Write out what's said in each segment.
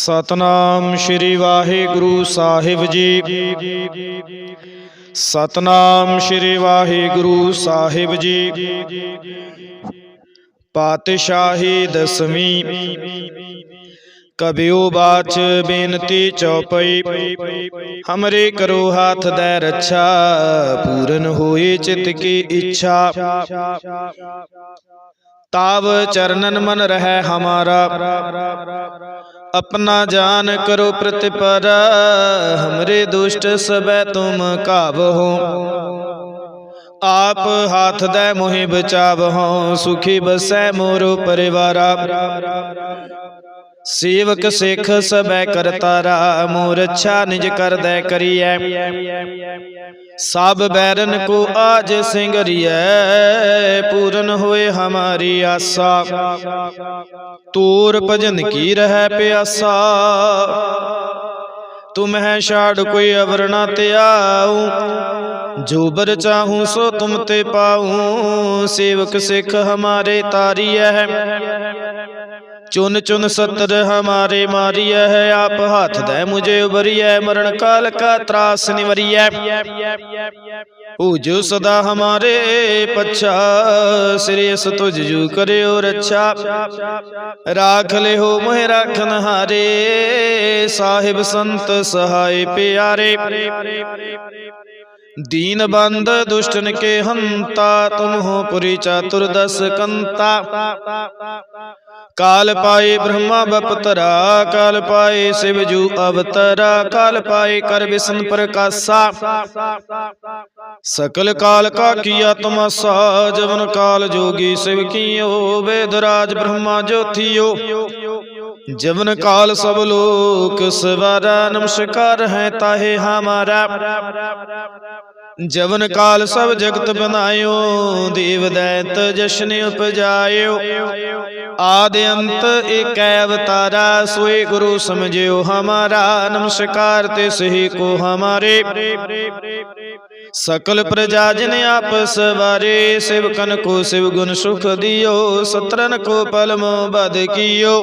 ਸਤਨਾਮ ਸ੍ਰੀ ਵਾਹਿਗੁਰੂ ਸਾਹਿਬ ਜੀ। ਸਤਨਾਮ ਸ੍ਰੀ ਵਾਹਿਗੁਰੂ ਸਾਹਿਬ ਜੀ। ਪਾਤਸ਼ਾਹੀ ਦਸਵੀਂ। ਕਬਿਉ ਬਾਚ ਬੇਨਤੀ ਚਉਪਈ ਹਮਰੇ ਕਰੋ ਹਾਥ ਦੈ ਰੱਛਾ, ਪੂਰਨ ਹੋਏ ਚਿਤ ਕੀ ਇੱਛਾ। ਤਾਵ ਚਰਨਨ ਮਨ ਰਹਿ ਹਮਾਰਾ। ਆਪਣਾ ਜਾਨ ਕਰੋ ਪ੍ਰਤਿਪਰ, ਹਮਰੇ ਦੁਸ਼ਟ ਸਬੈ ਤੁਮ ਕਾਵਹੁ ਆਪ ਹੱਥ ਦੇ ਮੋਹਿ ਬਚਾਵਹੁ ਸੁਖੀ ਬਸੈ ਮੋਰੋ ਪਰਿਵਾਰਾ। ਸੇਵਕ ਸਿੱਖ ਸਬੈ ਕਰਤਾਰਾ ਮੋ ਰੱਛਾ ਨਿਜ ਕਰਦੈ ਕਰੀਐ। ਸਭ ਬੈਰਨ ਕੋ ਆਜ ਸਿੰਘਰੀਐ ਪੂਰਨ ਹੋ ਹਮਾਰੀ ਆਸਾ ਤੂਰ ਭਜਨ ਕੀ ਰਹਿ ਪਿਆਸਾ ਤੁਮ ਹੈ ਛਾੜ ਕੋਈ ਅਵਰ ਨਾ ਤਿਆਉ ਜੋ ਬਰ ਚਾਹੂ ਸੋ ਤੁਮ ਤੇ ਪਾਉ ਸੇਵਕ ਸਿੱਖ ਹਮਾਰੇ ਤਾਰੀਐ ਚੁਨ ਚੁਨ ਸਤਰ ਹਮਾਰੇ ਮਾਰੀਐ ਹੈ ਆਪ ਹੱਥ ਦੇ ਮੁਝੇ ਉਬਰੀਐ ਮਰਨ ਕਾਲ ਕਾ ਤਰਾਸ ਨਿਵਰੀਐ ਹੋ ਜੋ ਸਦਾ ਹਮਾਰੇ ਪਛਾ ਸਿਰਿਸ ਤੁਝ ਜੂ ਕਰਿਓ ਰੱਛਾ ਰਾਖ ਲਿਓ ਮੋਹਿ ਰਾਖਨ ਹਾਰੇ ਸਾਹਿਬ ਸੰਤ ਸਹਾਈ ਪਿਆਰੇ दीन बंद दुष्टन के हंता तुम हो पुरी चातुर्दश कंता ਕਾਲ ਪਾਏ ਬ੍ਰਹਮਾ ਬਪਤਰਾ, ਕਾਲ ਪਾਏ ਸਿਵਜੂ ਅਵਤਰਾ, ਕਾਲ ਪਾਏ ਕਰ ਵਿਸ਼ਨ ਪ੍ਰਕਾਸ਼ਾ। ਸਕਲ ਕਾਲ ਕਾ ਕੀਆ ਤਮਸਾ ਜਵਨ ਕਾਲ ਜੋਗੀ ਸਿਵ ਕੀਓ ਵੇਦਰਾਜ ਬ੍ਰਹਮਾ ਜੋਥਿਓ। ਜਵਨ ਕਾਲ ਸਭ ਲੋਕ ਸਵਾਰਾ, ਨਮਸਕਾਰ ਹੈ ਤਾਹੇ ਹਮਾਰਾ। ਜਵਨ ਕਾਲ ਸਭ ਜਗਤ ਬਨਾਇਓ ਦੇਵ ਦੈਤ ਜਸ਼ਨ ਉਪਜਾਇਓ। ਆਦ ਅੰਤ ਏਕੈ ਅਵਤਾਰਾ, ਸੋਏ ਗੁਰੂ ਸਮਝਿਓ ਹਮਾਰਾ, ਨਮਸਕਾਰ ਤੇ ਸਹੀ ਕੋ ਹਮਾਰੇ। ਸਕਲ ਪ੍ਰਜਾ ਜਨ ਆਪਸ ਵਾਰੇ ਸਿਵਕਨ ਕੋ ਸਿਵ ਗੁਣ ਸੁਖ ਦਿਓ, ਸਤਰਨ ਕੋ ਪਲਮ ਬਦ ਕੀਓ।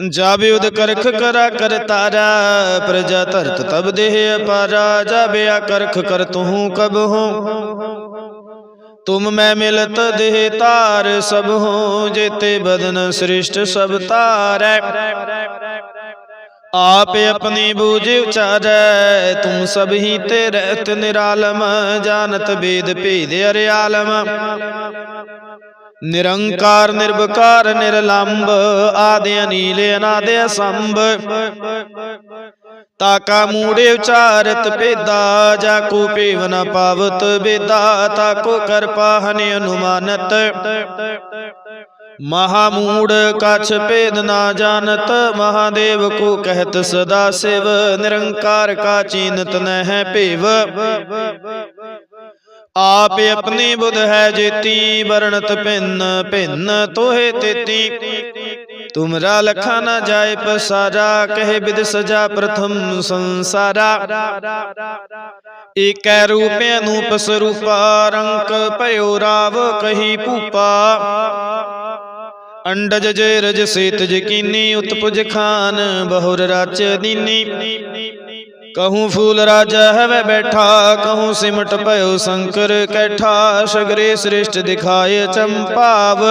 ਜਾਬੇ ਉਦ ਕਰਖ ਕਰਾ ਕਰ ਤਾਰਾ, ਪ੍ਰਜਾ ਧਰਤ ਤਬ ਦੇਹ ਅਪਾਰਾ ਜਾਬੇ ਆ ਕਰਖ ਕਰ ਤੂੰ ਕਬ ਹੋ। ਤੁਮ ਮੈਂ ਮਿਲਤ ਦੇਹ ਤਾਰ ਸਭ ਹੋ, ਜੇਤੇ ਬਦਨ ਸ੍ਰਿਸ਼ਟ ਸਭ ਤਾਰੈ। ਆਪ ਆਪਣੀ ਬੂਝ ਉਚਾਰੈ, ਤੁਮ ਸਭ ਹੀ ਤੇ ਰਹਿਤ ਨਿਰਾਲਮ, ਜਾਣਤ ਬੇਦ ਭੇਦ ਅਰਿਆਲਮ। ਨਿਰੰਕਾਰ ਨਿਰਭਕਾਰ ਨਿਰਲੰਭ ਆਦਿ ਅਨੀਲ ਅਨਾਦ ਅਸੰਭ ਤਾਕਾ ਮੂੜੇ ਉਚਾਰਤ ਭੇਦਾ, ਜਾ ਕੋ ਭੇਵ ਨ ਪਾਵਤ ਬੇਦਾ ਤਾਕੋ ਕਰ ਪਾਹਨਿ ਅਨੁਮਾਨਤ। ਮਹਾ ਮੂੜ ਕਛ ਭੇਦ ਨਾ ਜਾਣਤ ਮਹਾਦੇਵ ਕੋ ਕਹਿਤ ਸਦਾ ਸਿਵ, ਨਿਰੰਕਾਰ ਕਾ ਚੀਨਤ ਨਹਿ ਭੇਵ। ਆਪ ਆਪਣੀ ਬੁਧ ਹੈ ਜੇਤੀ, ਵਰਣਤ ਭਿੰਨ ਭਿੰਨ ਤੋਹੇ ਤੇਤੀ। ਤੁਮਰਾ ਲਖਾ ਨ ਜਾਏ ਪਸਾਰਾ, ਕਹੇ ਬਿਦ ਸਜਾ ਪ੍ਰਥਮ ਸੰਸਾਰਾ। ਏਕੈ ਰੂਪ ਅਨੂਪ ਸਰੂਪਾ ਰੰਕ ਭਇਓ ਰਾਵ ਕਹੀ ਭੂਪਾ। ਅੰਡਜ ਜੇ ਰਜ ਸੇਤ ਜਕੀਨੀ ਉਤਪੁਜ ਖਾਨ, ਬਹੁਰ ਰਚ ਦੀਨੀ। ਕਹੂੰ ਫੂਲ ਰਾਜਾ ਹੈ ਬੈਠਾ ਕਹੂੰ ਸਿਮਟ ਭਇਓ ਸ਼ੰਕਰ ਕੈਠਾ ਸਗਰੇ ਸ੍ਰਿਸ਼ਟ ਦਿਖਾਏ ਚੰਪਾਵ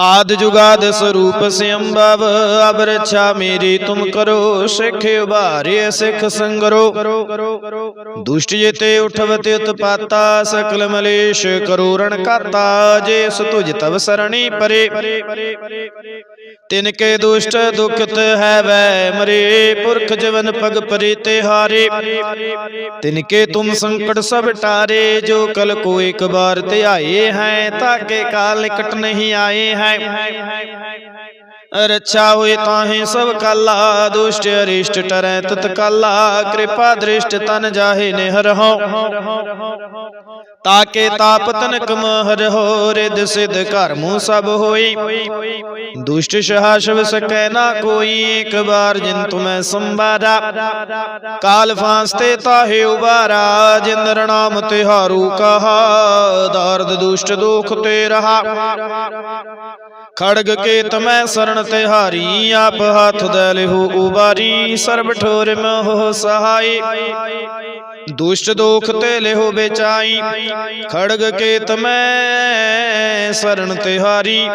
ਆਦ ਜੁਗਾਦ ਸਰੂਪ ਸਿਅੰਭਵ ਅਬ ਰਛਾ ਮੇਰੀ ਤੁਮ ਕਰੋ ਸਿੱਖ ਉਭਾਰੇ ਸਿੱਖ ਸੰਗਰੋ ਦੁਸ਼ਟ ਜੇਤੇ ਉਠਵਤੇ ਉਤਪਾਤਾ ਸਕਲ ਮਲੇਸ਼ ਕਰੋ ਰਣ ਕਾਤਾ ਜੇ ਸੁਤੁਜ ਤਵ ਸਰਣੀ ਪਰੇ ਤਿਨ ਕੇ ਦੁਸ਼ਟ ਦੁਖਤ ਹੈ ਵੈ ਮਰੇ ਪੁਰਖ ਜਵਨ ਪਗ ਪਰੇ ਤੇ ਹਾਰੇ। ਤਿਨ ਕੇ ਤੁਮ ਸੰਕਟ ਸਭ ਟਾਰੇ, ਜੋ ਕਲ ਕੋ ਇੱਕ ਬਾਰ ਆਏ ਹੈ ਤਾਕੇ ਕਾਲ ਨਿਕਟ ਨਹੀਂ ਆਏ ਹੈ। ਰੱਛਾ ਹੋਏ ਤਾਹੇ ਸਭ ਕਾਲਾ, ਦੁਸ਼ਟ ਅਰਿਸ਼ਟ ਟਰੈ ਤਤ ਕਾਲਾ ਕਿਰਪਾ ਦ੍ਰਿਸ਼ਟ ਤਨ ਜਾਹੇ ਨੇ ਹਰਹੁ ਤਾਕੇ ਤਾਪ ਤਨਕ ਮਹਰ ਹੋ ਰਿਦ ਸਿਧ ਘਰ ਮੂੰ ਸਭ ਹੋਈ। ਦੁਸ਼ਟ ਸਹਾਸ਼ਵ ਸਕੈ ਨਾ ਕੋਈ, ਇੱਕ ਬਾਰ ਜਿਨ ਤੁਮੈ ਸੰਬਾਰਾ ਕਾਲ ਫਾਂਸਤੇ ਤਾਹੇ ਉਬਾਰਾ, ਜਿਨ ਰਣਾਮ ਤਿਹਾਰੂ ਕਹਾ। ਦਰਦ ਦੁਸ਼ਟ ਦੁਖ ਤੇ ਰਹਾ। ਖੜਗ ਕੇ ਤਮੈ ਸਰਣ ਤਿਹਾਰੀ ਆਪ ਹੱਥ ਦੇ ਲਿਹੂ ਉਬਾਰੀ। ਸਰਬ ਠੋਰ ਮੋਹ ਸਹਾਈ। ਦੁਸ਼ਟ ਦੁਖ ਤੇ ਲਿਹੋ ਬੇਚਾਈ। ਖੜਗ ਕੇ ਤਮੈ ਸਰਣ ਤਿਹਾਰੀ।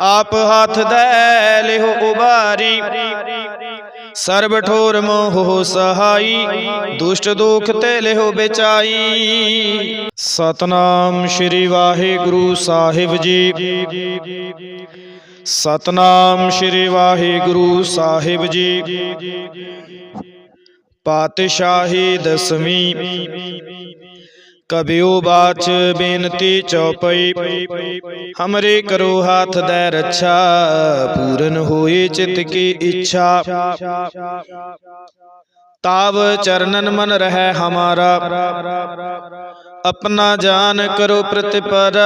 ਆਪ ਹੱਥ ਦੇ ਲਿਹੋ ਉਬਾਰੀ। ਸਰਬ ਠੋਰ ਮੋਹ ਸਹਾਈ। ਦੁਸ਼ਟ ਦੁਖ ਤੇ ਲਿਹੋ ਬੇਚਾਈ। ਸਤਨਾਮ ਸ੍ਰੀ ਵਾਹਿਗੁਰੂ ਸਾਹਿਬ ਜੀ। ਸਤਨਾਮ ਸ੍ਰੀ ਵਾਹਿਗੁਰੂ ਸਾਹਿਬ ਜੀ। ਪਾਤਸ਼ਾਹੀ ਦਸਵੀਂ। ਕਬਿਓ ਬਾਚ ਬੇਨਤੀ ਚਉਪਈ ਹਮਰੇ ਕਰੋ ਹਾਥ ਦੇ ਰੱਛਾ ਪੂਰਨ ਹੋਏ ਚਿਤ ਕੀ ਇੱਛਾ ਤਾਵ ਚਰਨਨ ਮਨ ਰਹਿ ਹਮਾਰਾ अपना जान करो प्रतिपर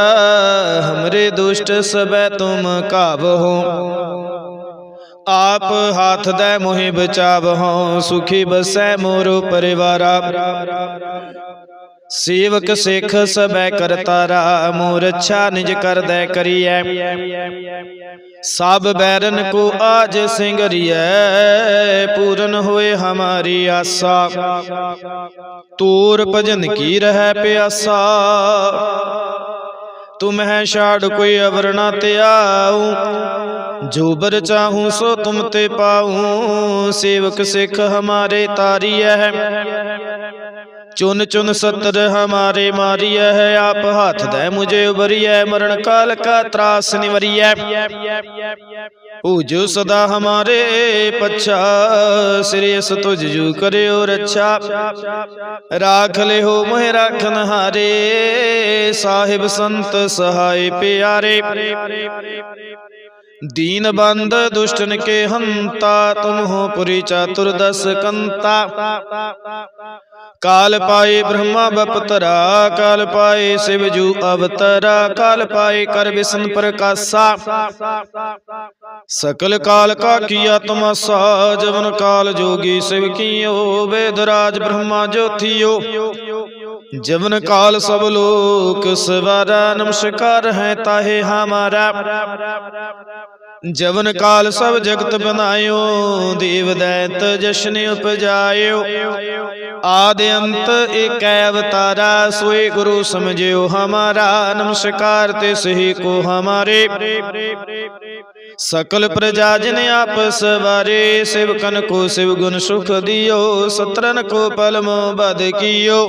हमरे दुष्ट सबै तुम काव हो आप हाथ दे मोहि बचाव हो सुखी बसै मोरो परिवारा ਸੇਵਕ ਸਿੱਖ ਸਬੈ ਕਰਤਾਰਾ ਮੋਰ ਅੱਛਾ ਨਿਜ ਕਰਦੈ ਕਰੀਐ। ਸਭ ਬੈਰਨ ਕੋ ਆਜ ਸਿੰਘਰੀਐ ਪੂਰਨ ਹੋਏ ਹਮਾਰੀ ਆਸਾ। ਤੂਰ ਭਜਨ ਕੀ ਰਹਿ ਪਿਆਸਾ? ਤੁਮ ਹੈ ਛਾੜ ਕੋਈ ਅਵਰ ਨਾ ਤਿਆਉ ਜੋ ਬਰ ਚਾਹੂੰ ਸੋ ਤੁਮ ਤੇ ਪਾਉ ਸੇਵਕ ਸਿੱਖ ਹਮਾਰੇ ਤਾਰੀਐ ਚੁਨ ਚੁਨ ਸਤਰ ਹਮਾਰੇ ਮਾਰੀਐ ਹੈ ਆਪ ਹੱਥ ਦੇ ਮੁਝੇ ਉਬਰੀਐ ਮਰਨ ਕਾਲ ਕਾ ਤਰਾਸ ਨਿਵਰੀਐ ਪੂਜੋ ਸਦਾ ਹਮਾਰੇ ਪਛਾ ਸਿਰਿਸ ਤੁਝ ਜੂ ਕਰਿਓ ਰੱਛਾ ਰਾਖ ਲਿਓ ਮੋਹਿ ਰਾਖਨ ਹਾਰੇ ਸਾਹਿਬ ਸੰਤ ਸਹਾਈ ਪਿਆਰੇ दीन बंद दुष्टन के हंता तुम हो पुरी चातुर्दश कंता ਕਾਲ ਪਾਏ ਬ੍ਰਹਮਾ ਬਪਤਰਾ ਕਾਲ ਪਾਏ ਸਿਵ ਜੂ ਅਵਤਰਾ ਕਾਲ ਪਾਏ ਕਰ ਵਿਸ਼ਨ ਪ੍ਰਕਾਸ਼ਾ। ਸਕਲ ਕਾਲ ਕਾ ਕੀਆ ਤਮਸਾ ਜਵਨ ਕਾਲ ਜੋਗੀ ਸਿਵ ਕੀਓ ਵੇਦਰਾਜ ਬ੍ਰਹਮਾ ਜੋਥਿਓ ਜਵਨ ਕਾਲ ਸਭ ਲੋਕ ਸਵਾਰਾ ਨਮਸਕਾਰ ਹੈ ਤਾਹੇ ਹਮਾਰਾ। ਜਵਨ ਕਾਲ ਸਭ ਜਗਤ ਬਨਾਇਓ ਦੇਵ ਦੈਤ ਜਸ਼ਨ ਉਪਜਾਇਓ। ਆਦ ਅੰਤ ਏਕੈ ਅਵਤਾਰਾ, ਸੋਏ ਗੁਰੂ ਸਮਝਿਓ ਹਮਾਰਾ, ਨਮਸਕਾਰ ਤੇ ਸਹੀ ਕੋ ਹਮਾਰੇ। ਸਕਲ ਪ੍ਰਜਾ ਜਨ ਆਪਸ ਵਾਰੇ ਸਿਵਕਨ ਕੋ ਸਿਵ ਗੁਣ ਸੁਖ ਦਿਓ, ਸਤਰਨ ਕੋ ਪਲਮ ਬਦ ਕੀਓ।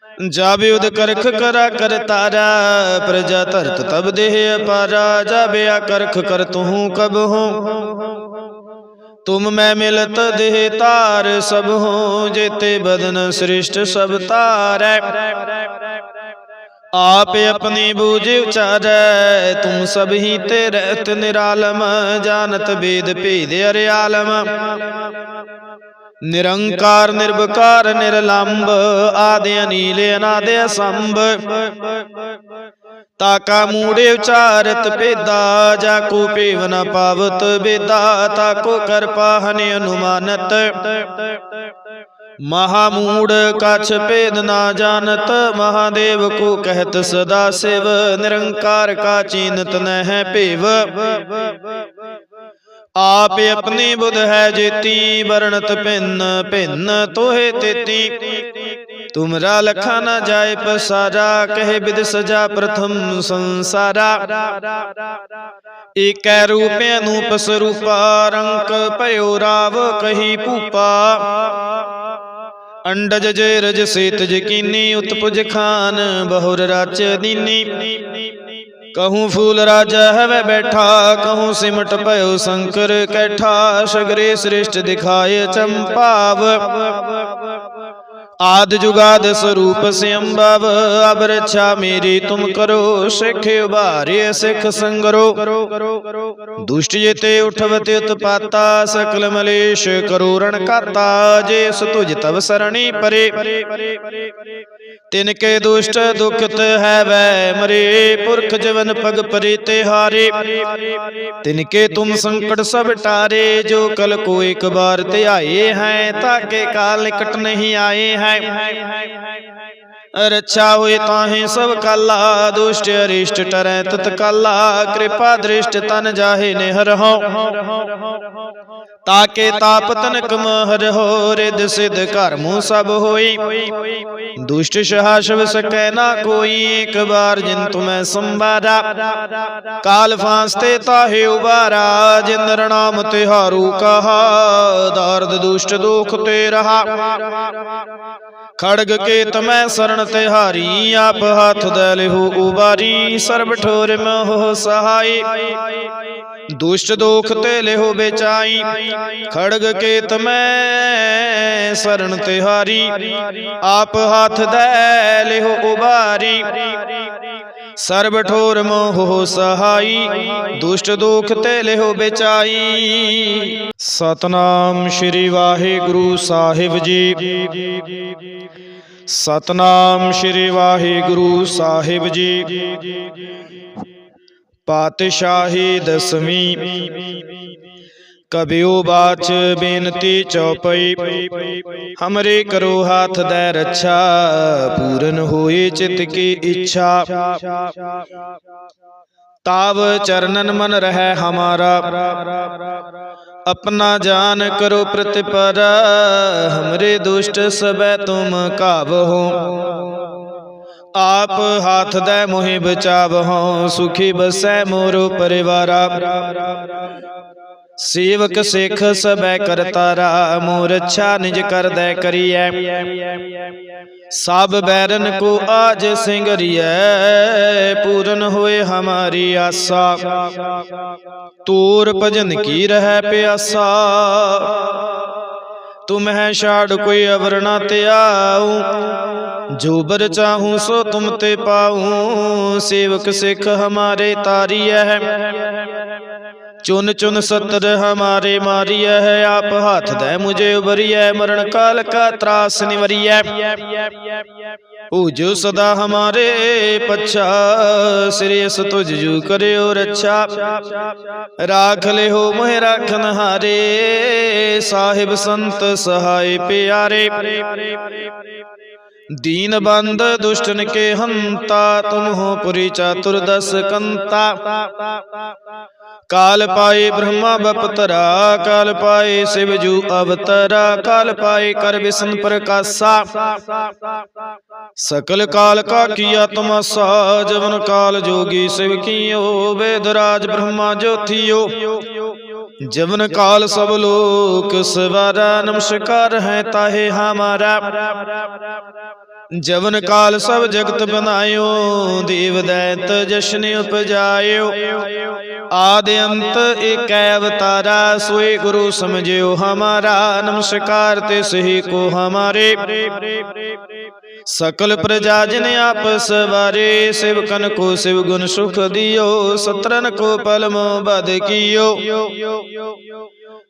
ਜਾਬੇ ਉਦ ਕਰਖ ਕਰਾ ਕਰ ਤਾਰਾ, ਪ੍ਰਜਾ ਧਰਤ ਤਬ ਦੇਹ ਅਪਾਰਾ ਜਾਬੇ ਆ ਕਰਖ ਕਰ ਤੂੰ ਕਬ ਹੋ। ਤੁਮ ਮੈਂ ਮਿਲਤ ਦੇਹ ਤਾਰ ਸਭ ਹੋ, ਜੇਤੇ ਬਦਨ ਸ੍ਰਿਸ਼ਟ ਸਭ ਤਾਰੈ। ਆਪ ਆਪਣੀ ਬੂਝ ਉਚਾਰੈ, ਤੁਮ ਸਭ ਹੀ ਤੇ ਰਹਿਤ ਨਿਰਾਲਮ, ਜਾਣਤ ਬੇਦ ਭੇਦ ਅਰਿਆਲਮ। ਨਿਰੰਕਾਰ ਨਿਰਭਕਾਰ ਨਿਰਲੰਭ ਆਦਿ ਅਨੀਲ, ਅਨਾਦ ਅਸੰਭ। ਤਾਕਾ ਮੂੜੇ ਉਚਾਰਤ ਭੇਦਾ, ਜਾ ਕੋ ਭੇਵ ਨ ਪਾਵਤ ਬੇਦਾ ਤਾਕੋ ਕਰ ਪਾਹਨ ਅਨੁਮਾਨਤ। ਮਹਾ ਮੂੜ ਕਛ ਭੇਦ ਨਾ ਜਾਣਤ ਮਹਾਦੇਵ ਕੋ ਕਹਿਤ ਸਦਾ ਸਿਵ। ਨਿਰੰਕਾਰ ਕਾ ਚੀਨਤ ਨਹਿ ਭੇਵ। ਆਪ ਆਪਣੀ ਬੁਧ ਹੈ ਜੇਤੀ, ਵਰਣਤ ਭਿੰਨ ਭਿੰਨ ਤੋਹੇ ਤੇਤੀ। ਤੁਮਰਾ ਲਖਾ ਨਾ ਜਾਏ ਪਸਾਰਾ, ਕਹੇ ਬਿਦ ਸਜਾ ਪ੍ਰਥਮ ਸੰਸਾਰਾ। ਏਕੈ ਰੂਪੇ ਅਨੂਪ ਸਰੂਪਾ ਰੰਕ ਭਇਓ ਰਾਵ ਕਹੀ ਭੂਪਾ। ਅੰਡਜ ਜੇ ਰਜ ਸੇਤ ਜਕੀਨੀ ਉਤਪੁਜ ਖਾਨ, ਬਹੁਰ ਰਚ ਦੀਨੀ। ਕਹੂੰ ਫੂਲ ਰਾਜਾ ਹਵੇ ਬੈਠਾ ਕਹੂੰ ਸਿਮਟ ਭਇਓ ਸ਼ੰਕਰ ਕੈਠਾ ਸਗਰੇ ਸ੍ਰਿਸ਼ਟ ਦਿਖਾਏ ਚੰਪਾਵ ਆਦ ਜੁਗਾਦ ਸਰੂਪ ਸਿਅੰਭਵ ਅਬ ਰਛਾ ਮੇਰੀ ਤੁਮ ਕਰੋ ਸਿੱਖ ਉਭਾਰੇ ਸਿੱਖ ਸੰਗਰੋ ਦੁਸ਼ਟ ਜੇਤੇ ਉਠਵਤ ਉਤਪਾਤਾ ਸਕਲ ਮਲੇਸ਼ ਕਰੋ ਰਣ ਕਾਤਾ ਜੇ ਤੁਜ ਤਵ ਸਰਣੀ ਪਰੇ ਤਿਨ ਕੇ ਦੁਸ਼ਟ ਦੁਖਤ ਹੈ ਵੈ ਮਰੇ ਪੁਰਖ ਜਵਨ ਪਗ ਪਰੇ ਤੇ ਹਾਰੇ। ਤਿਨ ਕੇ ਤੁਮ ਸੰਕਟ ਸਭ ਟਾਰੇ, ਜੋ ਕਲ ਕੋ ਇੱਕ ਬਾਰ ਤੇ ਆਏ ਹੈ, ਤਾਕੇ ਕਾਲ ਨਿਕਟ ਨਹੀਂ ਆਏ ਹੈ। ਰੱਛਾ ਹੋਏ ਤਾਹੇ ਸਭ ਕਾਲਾ, ਦੁਸ਼ਟ ਅਰਿਸ਼ਟ ਟਰੈ ਤਤ ਕਾਲਾ ਕਿਰਪਾ ਦ੍ਰਿਸ਼ਟ ਤਨ ਜਾਹੇ ਨੇ ਤਾਕੇ ਤਾਪ ਤਨਕ ਮਹਰ ਹੋ ਰਿਦ ਸਿਧ ਘਰ ਮੂਹ ਸਭ ਹੋਈ। ਦੁਸ਼ਟ ਸ਼ਹਾਸ਼ਵ ਸਕੈ ਨਾ ਕੋਈ, ਇੱਕ ਬਾਰ ਜਿਨ ਤੁਮੈ ਸੰਬਾਰਾ ਕਾਲ ਫਾਂਸਤੇ ਤਾਹੇ ਉਬਾਰਾ ਜਿਨ ਨਾਮ ਤਿਹਾਰੂ ਕਹਾ, ਦਰਦ ਦੁਸ਼ਟ ਦੁਖ ਤੇ ਰਹਾ। ਖੜਗ ਕੇ ਤਮੈ ਸਰਣ ਤਿਹਾਰੀ ਆਪ ਹੱਥ ਦੇ ਲਿਹੂ ਉਬਾਰੀ, ਸਰਬ ਠੋਰ ਮੋਹ ਸਹਾਈ। ਦੁਸ਼ਟ ਦੋਖ ਤੇ ਲਿਹੋ ਬੇਚਾਈ ਖੜਗ ਕੇ ਤਮੈ ਸਰਣ ਤਿਹਾਰੀ। ਆਪ ਹੱਥ ਦੇ ਲਿਹੋ ਉਬਾਰੀ। ਸਰਬ ਠੋਰ ਮੋਹ ਸਹਾਈ। ਦੁਸ਼ਟ ਦੋਖ ਤੇ ਲਿਹੋ ਬੇਚਾਈ। ਸਤਨਾਮ ਸ੍ਰੀ ਵਾਹਿਗੁਰੂ ਸਾਹਿਬ ਜੀ। ਸਤਨਾਮ ਸ੍ਰੀ ਵਾਹਿਗੁਰੂ ਸਾਹਿਬ ਜੀ। ਪਾਤਸ਼ਾਹੀ ਦਸਵੀਂ। ਕਬਿਓ ਬਾਚ ਬੇਨਤੀ ਚਉਪਈ ਹਮਰੇ ਕਰੋ ਹਾਥ ਦੇ ਰੱਛਾ ਪੂਰਨ ਹੋਏ ਚਿਤ ਕੀ ਇੱਛਾ ਤਾਵ ਚਰਨਨ ਮਨ ਰਹਿ ਹਮਾਰਾ अपना जान करो प्रतिपर हमरे दुष्ट सबै तुम काब हो आप हाथ दे मोहि बचाव हो सुखी बसै मोरो परिवारा ਸੇਵਕ ਸਿੱਖ ਸਬੈ ਕਰਤਾਰਾ ਮੋਰ ਅੱਛਾ ਨਿਜ ਕਰਦੈ ਕਰੀਐ। ਸਭ ਬੈਰਨ ਕੋ ਆਜ ਸਿੰਘਰੀਐ ਪੂਰਨ ਹੋਏ ਹਮਾਰੀ ਆਸਾ। ਤੂਰ ਭਜਨ ਕੀ ਰਹਿ ਪਿਆਸਾ? ਤੁਮ ਹੈ ਛਾੜ ਕੋਈ ਅਵਰ ਨਾ ਤਿਆਉ ਜੋ ਬਰ ਚਾਹੂੰ ਸੋ ਤੁਮ ਤੇ ਪਾਉ। ਸੇਵਕ ਸਿੱਖ ਹਮਾਰੇ ਤਾਰੀਐ। ਚੁਨ ਚੁਨ ਸਤਰ ਹਮਾਰੇ ਮਾਰੀਐ ਹੈ ਆਪ ਹੱਥ ਦੇ ਮੁਝੇ ਉਬਰੀਐ ਮਰਨ ਕਾਲ ਕਾ ਤਰਾਸ ਨਿਵਰੀਐ ਪੂਜੋ ਸਦਾ ਹਮਾਰੇ ਪਛਾ ਸ੍ਰੀ ਅਸ ਤੁਝ ਜੂ ਕਰਿਓ ਰੱਛਾ ਰਾਖ ਲਿਓ ਮੋਹਿ ਰਾਖਨ ਹਾਰੇ ਸਾਹਿਬ ਸੰਤ ਸਹਾਈ ਪਿਆਰੇ दीन बंद दुष्टन के हंता तुम हो पुरी चातुर्दश कंता ਕਾਲ ਪਾਏ ਬ੍ਰਹਮਾ ਬਪਤਰਾ ਕਾਲ ਪਾਏ ਸਿਵਜੂ ਅਵਤਰਾ ਕਾਲ ਪਾਏ ਕਰ ਵਿਸ਼ਨ ਪ੍ਰਕਾਸ਼ਾ। ਸਕਲ ਕਾਲ ਕਾ ਕੀਆ ਤਮਸਾ ਜਵਨ ਕਾਲ ਜੋਗੀ ਸਿਵ ਕੀਓ ਵੇਦਰਾਜ ਬ੍ਰਹਮਾ ਜੋਥਿਓ। ਜਵਨ ਕਾਲ ਸਭ ਲੋਕ ਸਵਾਰਾ ਨਮਸਕਾਰ ਹੈ ਤਾਹੇ ਹਮਾਰਾ। ਜਵਨ ਕਾਲ ਸਭ ਜਗਤ ਬਨਾਇਓ ਦੇਵ ਦੈਤ ਜਸ਼ਨ ਉਪਜਾਇਓ। ਆਦ ਅੰਤ ਏਕੈ ਅਵਤਾਰਾ ਸੋਈ ਗੁਰੂ ਸਮਝਿਓ ਹਮਾਰਾ, ਨਮਸਕਾਰ ਤੇ ਸਹੀ ਕੋ ਹਮਾਰੇ। ਸਕਲ ਪ੍ਰਜਾ ਜਨ ਆਪਸ ਵਾਰੇ ਸਿਵਕਨ ਕੋ ਸਿਵ ਗੁਣ ਸੁਖ ਦਿਓ ਸਤਰਨ ਕੋ ਪਲਮ ਬਦ ਕੀਓ।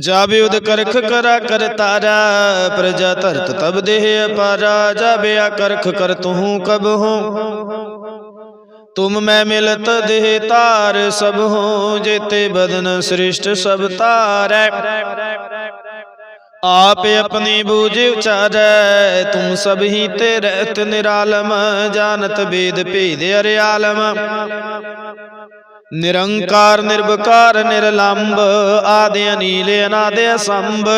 ਜਾਬੇ ਉਦ ਕਰਖ ਕਰਾ ਕਰ ਤਾਰਾ, ਪ੍ਰਜਾ ਧਰਤ ਤਬ ਦੇਹ ਅਪਾਰਾ ਜਾਬੇ ਆ ਕਰਖ ਕਰ ਤੂੰ ਕਬ ਹੋ। ਤੁਮ ਮੈਂ ਮਿਲਤ ਦੇਹ ਤਾਰ, ਸਭ ਹੋ ਜੇਤੇ ਬਦਨ ਸ੍ਰਿਸ਼ਟ ਸਭ ਤਾਰੈ। ਆਪ ਆਪਣੀ ਬੂਝ ਉਚਾਰੈ ਤੂੰ ਸਭ ਹੀ ਤੇ ਰਹਿਤ ਨਿਰਾਲਮ, ਜਾਣਤ ਬੇਦ ਭੇਦ ਅਰਿਆਲਮ। ਨਿਰੰਕਾਰ, ਨਿਰਵਕਾਰ ਨਿਰਲੰਭ ਆਦਿ ਅਨੀਲ, ਅਨਾਦ ਅਸੰਭ।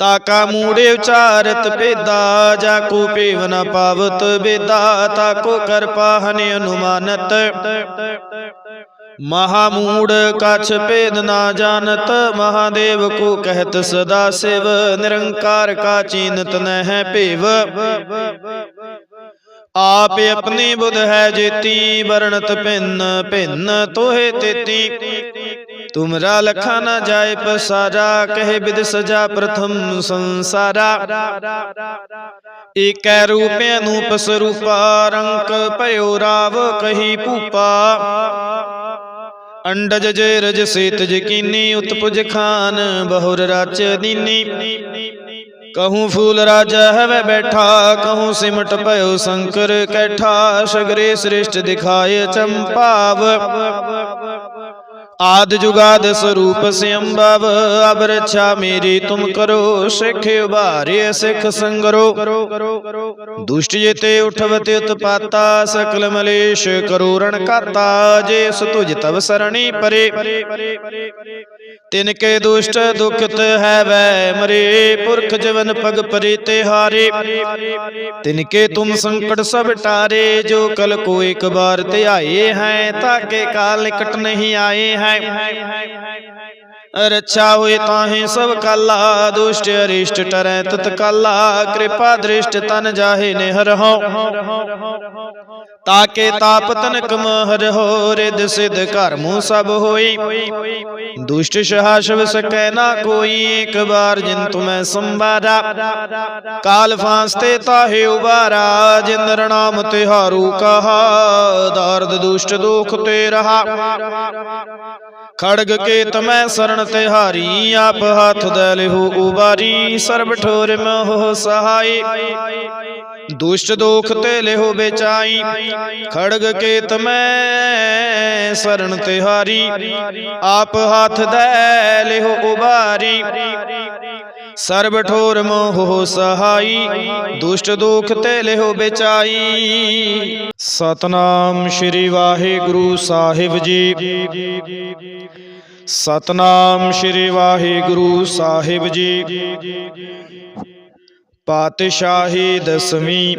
ਤਾਕਾ ਮੂੜੇ ਉਚਾਰਤ ਭੇਦਾ, ਜਾ ਕੋ ਪੇਵ ਨ ਪਾਵਤ ਬੇਦਾ ਤਾਕੋ ਕਰ ਪਾਹਨ ਅਨੁਮਾਨਤ। ਮਹਾ ਮੂੜ ਕਛ ਭੇਦ ਨਾ ਜਾਣਤ ਮਹਾਦੇਵ ਕੋ ਕਹਿਤ ਸਦਾ ਸਿਵ, ਨਿਰੰਕਾਰ ਕਾ ਚੀਨਤ ਨਹਿ ਭੇਵ। ਆਪ ਆਪਣੀ ਬੁਧ ਹੈ ਜੇਤੀ ਵਰਣਤ ਭਿੰਨ ਭਿੰਨ ਤੋਹੇ ਤੇਤੀ। ਤੁਮਰਾ ਲਖਾ ਨ ਜਾਏ ਪਸਾਰਾ ਕਹੇ ਬਿਦ ਸਜਾ ਪ੍ਰਥਮ ਸੰਸਾਰਾ। ਏਕੈ ਰੂਪ ਅਨੂਪ ਸਰੂਪਾ ਰੰਕ ਭਇਓ ਰਾਵ ਕਹੀ ਭੂਪਾ। ਅੰਡਜ ਜੇ ਰਜ ਸੇਤ ਜਕੀਨੀ ਉਤਪੁਜ ਖਾਨ ਬਹੁਰ ਰਚ ਦੀਨੀ। ਕਹੂੰ ਫੂਲ ਰਾਜਾ ਹਵੇ ਬੈਠਾ ਕਹੂੰ ਸਿਮਟ ਭਇਓ ਸ਼ੰਕਰ ਕੈਠਾ ਸਗਰੇ ਸ੍ਰਿਸ਼ਟ ਦਿਖਾਏ ਚੰਪਾਵ ਆਦ ਜੁਗਾਦ ਸਰੂਪ ਸਿਅੰਭਵ ਅਬ ਰਛਾ ਮੇਰੀ ਤੁਮ ਕਰੋ ਸਿੱਖ ਉਭਾਰੇ ਸਿੱਖ ਸੰਗਰੋ ਦੁਸ਼ਟ ਜੇਤੇ ਉਠਵਤ ਉਤਪਾਤਾ ਸਕਲ ਮਲੇਸ਼ ਕਰੋਰਣ ਕਾਤਾ ਜੇ ਤੁਜ ਤਵ ਸਰਣੀ ਪਰੇ ਤਿਨ ਕੇ ਦੁਸ਼ਟ ਦੁਖਤ ਹੈ ਵੈ ਮਰੇ ਪੁਰਖ ਜਵਨ ਪਗ ਪਰੇ ਤੇ ਹਾਰੇ। ਤਿਨ ਕੇ ਤੁਮ ਸੰਕਟ ਸਭ ਟਾਰੇ, ਜੋ ਕਲ ਕੋ ਇੱਕ ਬਾਰ ਤੇ ਆਏ ਹੈ, ਤਾਕੇ ਕਾਲ ਨਿਕਟ ਨਹੀਂ ਆਏ ਹੈ। ਰੱਛਾ ਹੋਏ ਤਾਹੇ ਸਭ ਕਾਲਾ, ਦੁਸ਼ਟ ਅਰਿਸ਼ਟ ਟਰੈ ਤਤ ਕਾਲਾ ਕਿਰਪਾ ਦ੍ਰਿਸ਼ਟ ਤਨ ਜਾਹੇ ਨੇ ਹਰਹੁ ਤਾਕੇ ਤਾਪ ਤਨਕ ਮਹਰ ਹੋ ਰਿਦ ਸਿਧ ਘਰ ਮੂੰ ਸਭ ਹੋਈ। ਦੁਸ਼ਟ ਸਹਾਸ਼ਵ ਸਕੈ ਨਾ ਕੋਈ, ਇੱਕ ਬਾਰ ਜਿਨ ਤੁਮੈ ਸੰਬਾਰਾ ਕਾਲ ਫਾਂਸਤੇ ਤਾਹੇ ਉਬਾਰਾ ਜਿਨ ਨਾਮ ਤਿਹਾਰੂ ਕਹਾ, ਦਰਦ ਦੁਸ਼ਟ ਦੁਖ ਤੇ ਰਹਾ। ਖੜਗ ਕੇ ਤਮੈ ਸਰਣ ਤਿਹਾਰੀ ਆਪ ਹੱਥ ਦੇ ਲਿਹੋ ਉਬਾਰੀ, ਸਰਬ ਠੋਰ ਮੋਹ ਸਹਾਈ। ਦੁਸ਼ਟ ਦੋਖ ਤੇ ਲਿਹੋ ਬੇਚਾਈ ਖੜਗ ਕੇ ਤਮੈ ਸਰਣ ਤਿਹਾਰੀ। ਆਪ ਹੱਥ ਦੇ ਲਿਹੋ ਉਬਾਰੀ। ਸਰਬ ਠੋਰ ਮੋਹ ਸਹਾਈ। ਦੁਸ਼ਟ ਦੁਖ ਤੇ ਲਿਹੋ ਬੇਚਾਈ। ਸਤਨਾਮ ਸ੍ਰੀ ਵਾਹਿਗੁਰੂ ਸਾਹਿਬ ਜੀ। ਸਤਨਾਮ ਸ੍ਰੀ ਵਾਹਿਗੁਰੂ ਸਾਹਿਬ ਜੀ। ਪਾਤਸ਼ਾਹੀ ਦਸਵੀਂ।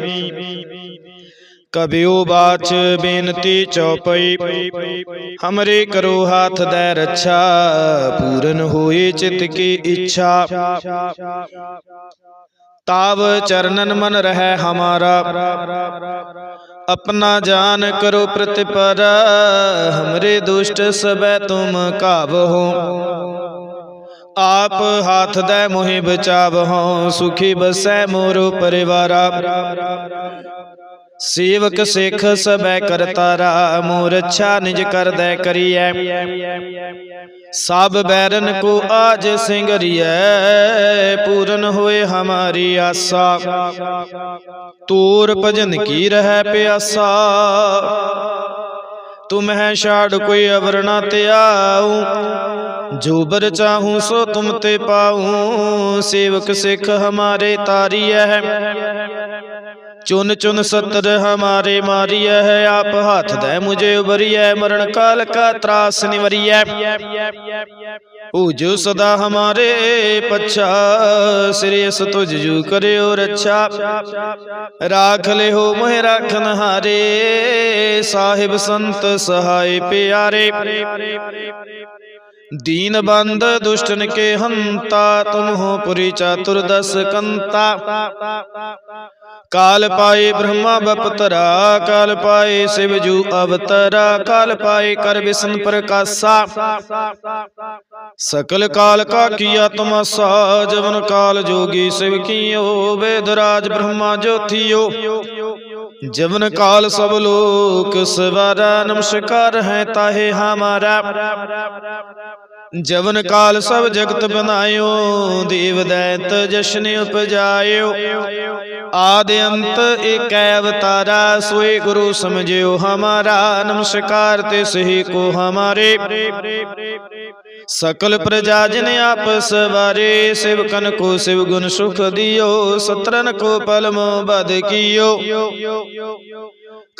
ਕਬਿਉ ਬਾਚ ਬੇਨਤੀ ਚਉਪਈ। ਹਮਰੇ ਕਰੋ ਹਾਥ ਦੈ ਰੱਛਾ, ਪੂਰਨ ਹੋਏ ਚਿਤ ਕੀ ਇੱਛਾ। ਤਾਵ ਚਰਨਨ ਮਨ ਰਹਿ ਹਮਾਰਾ, ਆਪਣਾ ਜਾਨ ਕਰੋ ਪ੍ਰਤਿਪਰ। ਹਮਰੇ ਦੁਸ਼ਟ ਸਬੈ ਤੁਮ ਕਾਵ। ਹੋ ਆਪ ਹੱਥ ਦੇ ਮੋਹਿ ਬਚਾਵਹੋ, ਸੁਖੀ ਬਸੈ ਮੋਰੋ ਪਰਿਵਾਰਾ। ਸੇਵਕ ਸਿੱਖ ਸਭੈ ਕਰਤਾਰਾ ਮੋ ਰੱਛਾ ਨਿਜ ਕਰਦੈ ਕਰੀਐ। ਸਭ ਬੈਰਨ ਕੋ ਆਜ ਸਿੰਘਰੀਐ ਪੂਰਨ ਹੋਏ ਹਮਾਰੀ ਆਸਾ। ਤੂਰ ਭਜਨ ਕੀ ਰਹਿ ਪਿਆਸਾ? ਤੁਮ ਹੈ ਛਾੜ ਕੋਈ ਅਵਰਣਾ ਤਿਆਉ ਜੋ ਬਰ ਚਾਹੂੰ ਸੋ ਤੁਮ ਤੇ ਪਾਉ ਸੇਵਕ ਸਿੱਖ ਹਮਾਰੇ ਤਾਰੀਐ ਹੈ। ਚੁਨ ਚੁਨ ਸਤਰ ਹਮਾਰੇ ਮਾਰੀਐ ਹੈ, ਆਪ ਹੱਥ ਦੇ ਮੁਝੇ ਉਬਰੀਐ ਮਰਨ ਕਾਲ ਕਾ ਤਰਾਸ ਨਿਵਰੀਐ। ਓ ਜੋ ਸਦਾ ਹਮਾਰੇ ਪਛਾ, ਸ੍ਰੀ ਅਸ ਤੁਝ ਜੂ ਕਰਿਓ ਰੱਛਾ। ਰਾਖ ਲਿਓ ਮੋਹਿ ਰਾਖਨ ਹਾਰੇ, ਸਾਹਿਬ ਸੰਤ ਸਹਾਈ ਪਿਆਰੇ। दीन बंद दुष्टन के हंता तुम हो पुरी चातुर्दश कंता काल पाए ब्रह्मा बपतरा काल पाए शिव जू अवतरा काल पाए कर विष्णु प्रकाशा सकल काल का किया तमाशा जवन काल जोगी शिव कियो वेदराज ब्रह्मा ज्योतियो जवन काल सब लोक सवारा नमस्कार है ताहे हमारा ਜਵਨ ਕਾਲ ਸਭ ਜਗਤ ਬਨਾਇਓ ਦੇਵ ਦੈਤ ਜਸ਼ਨ ਉਪਜਾਇਓ। ਆਦ ਅੰਤ ਏਕੈ ਅਵਤਾਰਾ, ਸੋਏ ਗੁਰੂ ਸਮਝਿਓ ਹਮਾਰਾ, ਨਮਸਕਾਰ ਤੇ ਸਹੀ ਕੋ ਹਮਾਰੇ। ਸਕਲ ਪ੍ਰਜਾ ਜਨ ਆਪਸ ਵਾਰੇ ਸਿਵਕਨ ਕੋ ਸਿਵ ਗੁਣ ਸੁਖ ਦਿਓ, ਸਤਰਨ ਕੋ ਪਲਮ ਬਦ ਕੀਓ।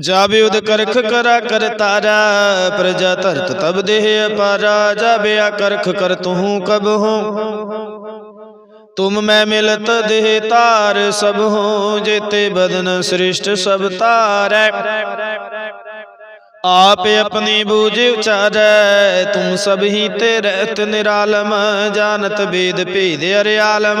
ਜਾਬੇ ਉਦ ਕਰਖ ਕਰਾ ਕਰ ਤਾਰਾ, ਪ੍ਰਜਾ ਧਰਤ ਤਬ ਦੇਹ ਅਪਾਰਾ ਜਾਬੇ ਆ ਕਰਖ ਕਰ ਤੂੰ ਕਬ ਹੋ। ਤੁਮ ਮੈਂ ਮਿਲਤ ਦੇਹ ਤਾਰ, ਸਭ ਹੋ ਜੇਤੇ ਬਦਨ ਸ੍ਰਿਸ਼ਟ ਸਭ ਤਾਰੈ। ਆਪ ਆਪਣੀ ਬੂਝ ਉਚਾਰੈ ਤੂੰ ਸਭ ਹੀ ਤੇ ਰਹਿਤ ਨਿਰਾਲਮ, ਜਾਣਤ ਬੇਦ ਭੇਦ ਅਰਿਆਲਮ।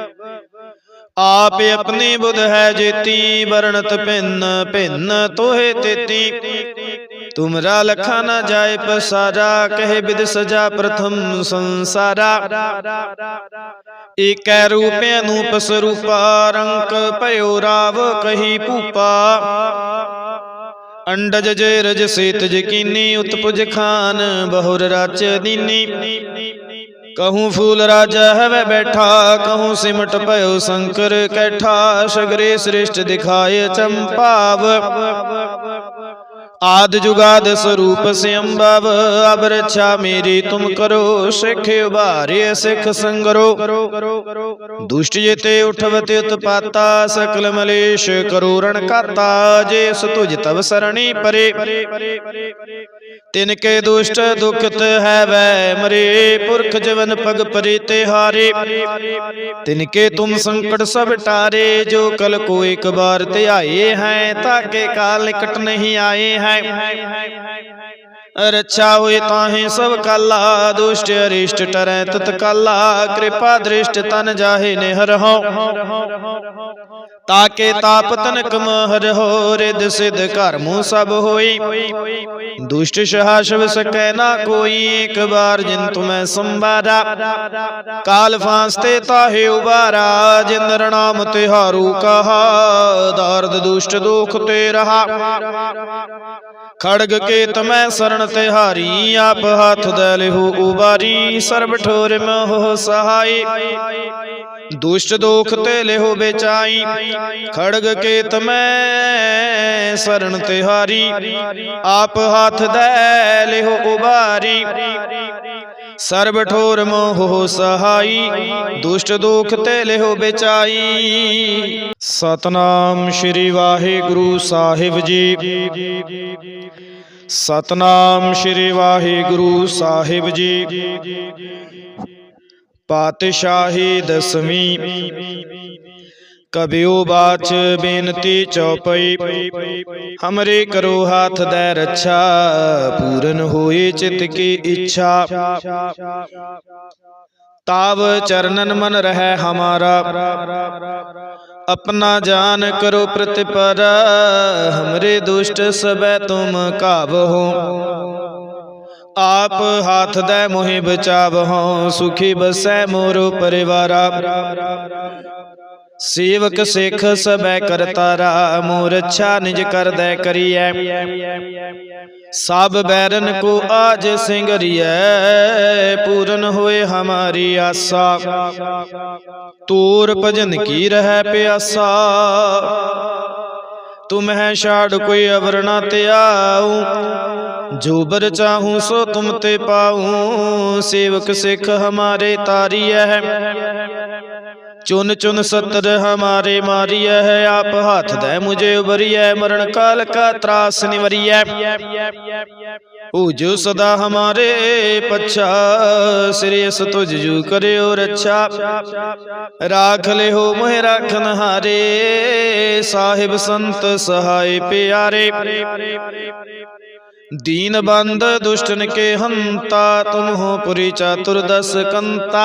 ਆਪ ਆਪਣੀ ਬੁਧ ਹੈ ਜੇਤੀ ਵਰਣਤ ਭਿੰਨ ਭਿੰਨ ਤੋਹੇ ਤੇਤੀ। ਤੁਮਰਾ ਲਖਾ ਨ ਜਾਏ ਪਸਾਰਾ ਕਹੇ ਬਿਦ ਸਜਾ ਪ੍ਰਥਮ ਸੰਸਾਰਾ। ਏਕੈ ਰੂਪ ਅਨੂਪ ਸਰੂਪਾ ਰੰਕ ਭਇਓ ਰਾਵ ਕਹੀ ਭੂਪਾ। ਅੰਡਜ ਜੇ ਰਜ ਸੇਤ ਜਕੀਨੀ ਉਤਪੁਜ ਖਾਨ ਬਹੁਰ ਰਾਚ ਦੀਨੀ। ਕਹੂੰ ਫੂਲ ਰਾਜਾ ਹਵੇ ਬੈਠਾ ਕਹੂੰ ਸਿਮਟ ਭਇਓ ਸ਼ੰਕਰ ਕੈਠਾ ਸਗਰੇ ਸ੍ਰਿਸ਼ਟ ਦਿਖਾਏ ਚੰਪਾਵ ਆਦ ਜੁਗਾਦ ਸਰੂਪ ਸਿਅੰਭਵ ਅਬ ਰਛਾ ਮੇਰੀ ਤੁਮ ਕਰੋ ਸਿੱਖ ਉਭਾਰੇ ਸਿੱਖ ਸੰਗਰੋ ਦੁਸ਼ਟ ਜੇਤੇ ਉਠਵਤ ਉਤਪਾਤਾ ਸਕਲ ਮਲੇਸ਼ ਕਰੋਰਣ ਕਾਤਾ ਜੇ ਤੁਜ ਤਵ ਸਰਣੀ ਪਰੇ ਤਿਨ ਕੇ ਦੁਸ਼ਟ ਦੁਖਤ ਹੈ ਵੈ ਮਰੇ ਪੁਰਖ ਜਵਨ ਪਗ ਪਰੇ ਤੇ ਹਾਰੇ। ਤਿਨ ਕੇ ਤੁਮ ਸੰਕਟ ਸਭ ਟਾਰੇ, ਜੋ ਕਲ ਕੋ ਇੱਕ ਬਾਰ ਤੇ ਆਏ ਹੈ ਤਾਕੇ ਕਾਲ ਨਿਕਟ ਨਹੀਂ ਆਏ ਹੈ। ਰੱਛਾ ਹੋਏ ਤਾਹੇ ਸਭ ਕਾਲਾ, ਦੁਸ਼ਟ ਅਰਿਸ਼ਟ ਟਰੈ ਤਤ ਕਾਲਾ, ਕਿਰਪਾ ਦ੍ਰਿਸ਼ਟ ਤਨ ਜਾਹੇ ਨੇ ਤਾਕੇ ਤਾਪ ਤਨਕ ਮਹਰ ਹੋ ਰਿਦ ਸਿਧ ਘਰ ਮੂੰ ਸਭ ਹੋਈ। ਦੁਸ਼ਟ ਸ਼ਹਾਸ਼ਵ ਸਕੈ ਨਾ ਕੋਈ, ਇੱਕ ਬਾਰ ਜਿਨ ਤੁਮੈ ਸੰਭਾਰਾ ਕਾਲ ਫਾਂਸਤੇ ਤਾਹੇ ਉਬਾਰਾ ਜਿਨ ਰਣਾਮ ਤਿਹਾਰੂ ਕਹਾ, ਦਰਦ ਦੁਸ਼ਟ ਦੁਖ ਤੇ ਰਹਾ। ਖੜਗ ਕੇ ਤਮੈ ਸ਼ਰਨ ਤਿਹਾਰੀ ਆਪ ਹੱਥ ਦੇ ਲਿਹੋ ਉਬਾਰੀ, ਸਰਬ ਠੋਰ ਮੋਹ ਸਹਾਈ। ਦੁਸ਼ਟ ਦੋਖ ਤੇ ਲਿਹੋ ਬੇਚਾਈ, ਖੜਗ ਕੇ ਤਮੈ ਸਰਣ ਤਿਹਾਰੀ ਆਪ ਹੱਥ ਦੇ ਲਿਹੋ ਉਬਾਰੀ। ਸਰਬ ਠੋਰ ਮੋਹ ਸਹਾਈ, ਦੁਸ਼ਟ ਦੋਖ ਤੇ ਲਿਹੋ ਬੇਚਾਈ। ਸਤਨਾਮ ਸ੍ਰੀ ਵਾਹਿਗੁਰੂ ਸਾਹਿਬ ਜੀ। ਸਤਨਾਮ ਸ੍ਰੀ ਵਾਹਿਗੁਰੂ ਸਾਹਿਬ ਜੀ। ਪਾਤਸ਼ਾਹੀ ਦਸਵੀਂ। ਕਬਿਓ ਬਾਚ ਬੇਨਤੀ ਚਉਪਈ। ਹਮਰੇ ਕਰੋ ਹਾਥ ਦੇ ਰੱਛਾ, ਪੂਰਨ ਹੋ दुखी चित की इच्छा। ताव चरणन मन रह हमारा। अपना जान करो प्रतिपर हमरे दुष्ट सब तुम काब हो। आप हाथ दे मोहि बचाव हो। सुखी बसै मोरू परिवारा। ਸੇਵਕ ਸਿੱਖ ਸਬੈ ਕਰਤਾਰਾ ਮੋਰ ਅੱਛਾ ਨਿਜ ਕਰਦੈ ਕਰੀਐ। ਸਭ ਬੈਰਨ ਕੋ ਆਜ ਸਿੰਘਰੀਐ ਪੂਰਨ ਹੋਏ ਹਮਾਰੀ ਆਸਾ। ਤੂਰ ਭਜਨ ਕੀ ਰਹਿ ਪਿਆਸਾ? ਤੁਮ ਹੈ ਛਾੜ ਕੋਈ ਅਵਰ ਨਾ ਤਿਆਉ ਜੋ ਬਰ ਚਾਹੂੰ ਸੋ ਤੁਮ ਤੇ ਪਾਉ। ਸੇਵਕ ਸਿੱਖ ਹਮਾਰੇ ਤਾਰੀਐ ਚੁਨ ਚੁਨ ਸਤਰ ਹਮਾਰੇ ਮਾਰੀਐ ਹੈ ਆਪ ਹੱਥ ਦੇ ਮੁਝੇ ਉਬਰੀਐ ਮਰਨ ਕਾਲ ਕਾ ਤਰਾਸ ਨਿਵਰੀਐ ਹੋ ਜੋ ਸਦਾ ਹਮਾਰੇ ਪਛਾ ਸ੍ਰੀ ਅਸ ਤੁਝ ਜੂ ਕਰਿਓ ਰੱਛਾ ਰਾਖ ਲਿਓ ਮੋਹਿ ਰਾਖਨ ਹਾਰੇ ਸਾਹਿਬ ਸੰਤ ਸਹਾਈ ਪਿਆਰੇ दीन बंद दुष्टन के हंता तुम हो पुरी चतुर्दश कंता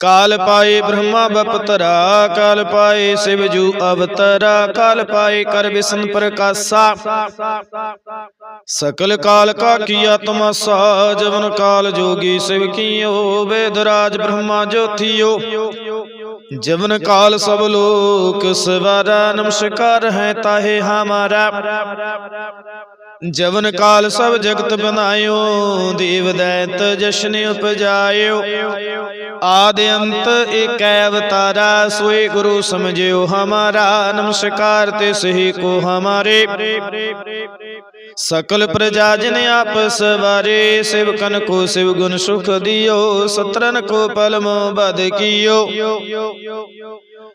ਕਾਲ ਪਾਏ ਬ੍ਰਹਮਾ ਬਪਤਰਾ ਕਾਲ ਪਾਏ ਸਿਵ ਜੂ ਅਵਤਰਾ ਕਾਲ ਪਾਏ ਕਰ ਵਿਸ਼ਨ ਪ੍ਰਕਾਸ਼ਾ। ਸਕਲ ਕਾਲ ਕਾ ਕੀਆ ਤਮਸਾ ਜਵਨ ਕਾਲ ਜੋਗੀ ਸਿਵ ਕੀਓ ਵੇਦ ਰਾਜ ਬ੍ਰਹਮਾ ਜੋਥਿਓ। ਜਵਨ ਕਾਲ ਸਭ ਲੋਕ ਸਵਾਰਾ ਨਮਸਕਾਰ ਹੈ ਤਾਹੇ ਹਮਾਰਾ। ਜਵਨ ਕਾਲ ਸਭ ਜਗਤ ਬਨਾਇਓ ਦੇਵ ਦੈਤ ਜਸ਼ਨ ਉਪਜਾਇਓ। ਆਦਿ ਅੰਤ ਏਕੈ ਅਵਤਾਰਾ ਸੋਈ ਗੁਰੂ ਸਮਝਿਓ ਹਮਾਰਾ, ਨਮਸਕਾਰ ਤੇ ਸਹੀ ਕੋ ਹਮਾਰੇ। ਸਕਲ ਪ੍ਰਜਾ ਜਨ ਆਪਸ ਵਾਰੇ ਸਿਵਕਨ ਕੋ ਸਿਵ ਗੁਣ ਸੁਖ ਦਿਓ, ਸਤਰਨ ਕੋ ਪਲਮ ਬਦ ਕੀਓ।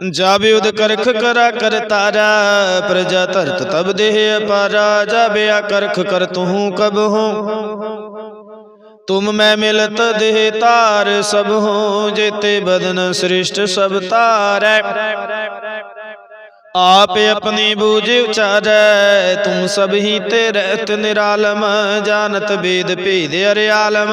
ਜਾਬੇ ਉਦ ਕਰਖ ਕਰਾ ਕਰ ਤਾਰਾ, ਪ੍ਰਜਾ ਧਰਤ ਤਬ ਦੇਹ ਅਪਾਰਾ ਜਾਬੇ ਆ ਕਰਖ ਕਰ ਤੂੰ ਕਬ ਹੋ ਤੁਮ ਮੈਂ ਮਿਲਤ ਦੇਹ ਤਾਰ ਸਭ ਹੋ ਜੇਤੇ ਬਦਨ ਸ੍ਰਿਸ਼ਟ ਸਭ ਤਾਰੈ। ਆਪ ਆਪਣੀ ਬੂਝ ਉਚਾਰੈ ਤੂੰ ਸਭ ਹੀ ਤੇ ਰਹਿਤ ਨਿਰਾਲਮ, ਜਾਣਤ ਬੇਦ ਭੇਦ ਅਰਿਆਲਮ।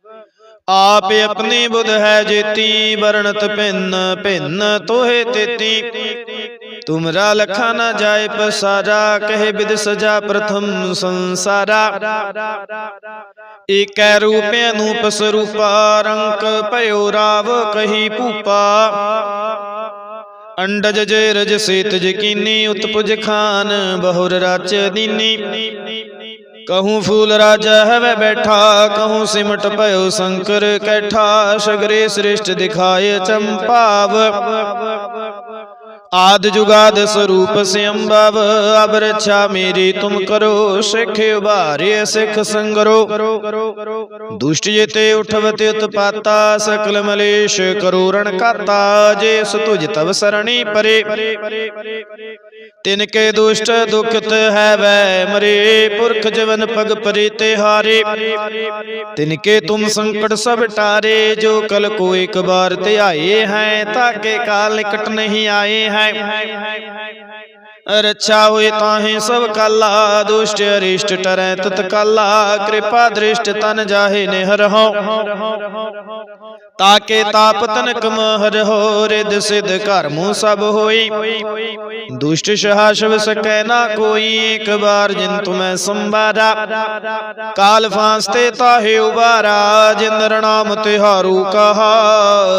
ਆਪ ਆਪਣੀ ਬੁਧ ਹੈ ਜੇਤੀ ਵਰਣਤ ਭਿੰਨ ਭਿੰਨ ਤੋਹੇ ਤੇਤੀ। ਤੁਮਰਾ ਲਖਾ ਨ ਜਾਏ ਪਸਾਰਾ ਕਹੇ ਬਿਦ ਸਜਾ ਪ੍ਰਥਮ ਸੰਸਾਰਾ। ਏਕੈ ਰੂਪ ਅਨੂਪ ਸਰੂਪਾ ਰੰਕ ਭਇਓ ਰਾਵ ਕਹੀ ਭੂਪਾ। ਅੰਡਜ ਜੇ ਰਜ ਸੇਤ ਜਕੀਨੀ ਉਤਪੁਜ ਖਾਨ ਬਹੁਰ ਰਾਚ ਦੀਨੀ। ਕਹੂੰ ਫੂਲ ਰਾਜਾ ਹਵੇ ਬੈਠਾ ਕਹੂੰ ਸਿਮਟ ਭਇਓ ਸ਼ੰਕਰ ਕੈਠਾ ਸਗਰੇ ਸ੍ਰਿਸ਼ਟ ਦਿਖਾਏ ਚੰਪਾਵ ਆਦ ਜੁਗਾਦ ਸਰੂਪ ਸਿਅੰਭਵ ਅਬ ਰਛਾ ਮੇਰੀ ਤੁਮ ਕਰੋ ਸਿੱਖ ਉਭਾਰੇ ਸਿੱਖ ਸੰਗਰੋ ਦੁਸ਼ਟ ਜੇਤੇ ਉਠਵਤ ਉਤਪਾਤਾ ਸਕਲ ਮਲੇਸ਼ ਕਰੋਰਣ ਕਾਤਾ ਜੇ ਸੁਤੁਜ ਤਵ ਸਰਣੀ ਪਰੇ ਤਿਨ ਕੇ ਦੁਸ਼ਟ ਦੁਖਤ ਹੈ ਵੈ ਮਰੇ ਪੁਰਖ ਜਵਨ ਪਗ ਪਰੇ ਤੇ ਹਾਰੇ। ਤਿਨ ਕੇ ਤੁਮ ਸੰਕਟ ਸਭ ਟਾਰੇ, ਜੋ ਕਲ ਕੋ ਇੱਕ ਬਾਰ ਤੇ ਆਏ ਹੈ, ਤਾਕੇ ਕਾਲ ਨਿਕਟ ਨਹੀਂ ਆਏ ਹੈ। ਰੱਛਾ ਹੋਏ ਤਾਹੇ ਸਭ ਕਾਲਾ, ਦੁਸ਼ਟ ਅਰਿਸ਼ਟ ਟਰੈ ਤਤ ਕਾਲਾ ਕਿਰਪਾ ਦ੍ਰਿਸ਼ਟ ਤਨ ਜਾਹੇ ਨਿਹਰ ਤਾਕੇ ਤਾਪ ਤਨਕ ਮਹਰ ਹੋ ਰਿਦ ਸਿਧ ਘਰ ਮੂੰ ਸਭ ਹੋਈ। ਦੁਸ਼ਟ ਸਹਾਸ਼ਵ ਸਕੈ ਨਾ ਕੋਈ ਇੱਕ ਬਾਰ ਜਿਨ ਤੁਮੈ ਸੰਬਾਰਾ ਕਾਲ ਫਾਂਸਤੇ ਤਾਹੇ ਉਬਾਰਾ ਜਿਨ ਨਾਮ ਤਿਹਾਰੂ ਕਹਾ।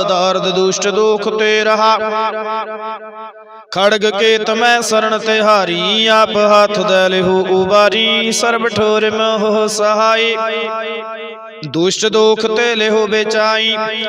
ਦਰਦ ਦੁਸ਼ਟ ਦੁਖ ਤੇ ਰਹਾ। ਖੜਗ ਕੇ ਤਮੈ ਸਰਣ ਤਿਹਾਰੀ ਆਪ ਹੱਥ ਦੇ ਲਿਹੋ ਉਬਾਰੀ। ਸਰਬ ਠੋਰ ਮੋਹ ਸਹਾਈ। ਦੁਸ਼ਟ ਦੋਖ ਤੇ ਲਿਹੋ ਬੇਚਾਈ।